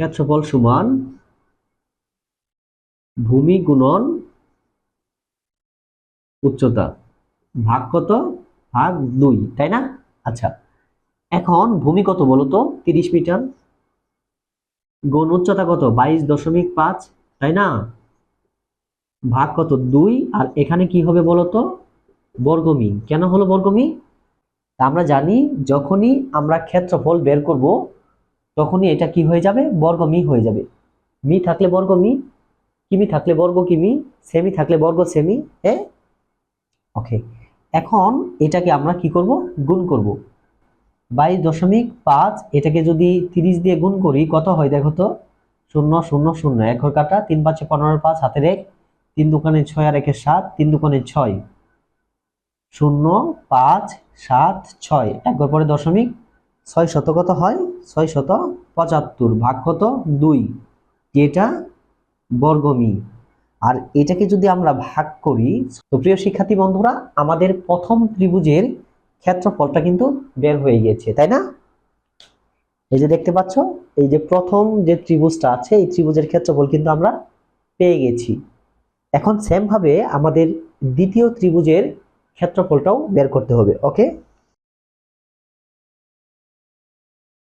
ক্ষেত্রফল সমান ভূমি গুণন উচ্চতা। ভাগ কত? ভাগ দুই, তাই না? আচ্ছা এখন ভূমি কত বলো তো? তিরিশ মিটার। গুণ উচ্চতা কত? বাইশ দশমিক পাঁচ, তাই না? ভাগ কত? দুই, আর এখানে কি হবে বলো তো? বর্গমি। কেন হলো বর্গমি? আমরা জানি, যখনই আমরা ক্ষেত্রফল বের করব তখনই এটা কি হয়ে যাবে? বর্গ মি হয়ে যাবে। মি থাকলে বর্গমি কিমি থাকলে বর্গ কিমি সেমি থাকলে বর্গ সেমি হ্যাঁ ওকে এখন এটাকে আমরা কি করব? গুণ করব। বাইশ দশমিক পাঁচ, এটাকে যদি তিরিশ দিয়ে গুণ করি, কত হয় দেখো তো? শূন্য শূন্য শূন্য। এক ঘর কাটা, তিন পাঁচে পনেরো, পাঁচ হাতের এক, তিন দোকানে ছয় আর একে সাত, তিন দোকানে ছয়। শূন্য, পাঁচ, সাত, ছয়। এক ঘর পরে দশমিক ছয় শত কত হয়? ছয় শত পঁচাত্তর। ভাগ কত? দুই। এটা বর্গমি। আর এটাকে যদি আমরা ভাগ করি, তো প্রিয় শিক্ষার্থী বন্ধুরা, আমাদের প্রথম ত্রিভুজের ক্ষেত্রফলটা কিন্তু বের হয়ে গিয়েছে তাই না? এই যে দেখতে পাচ্ছ, এই যে প্রথম যে ত্রিভুজটা আছে, এই ত্রিভুজের ক্ষেত্রফল কিন্তু আমরা পেয়ে গেছি। এখন সেম ভাবে আমাদের দ্বিতীয় ত্রিভুজের ক্ষেত্রফলটাও বের করতে হবে ওকে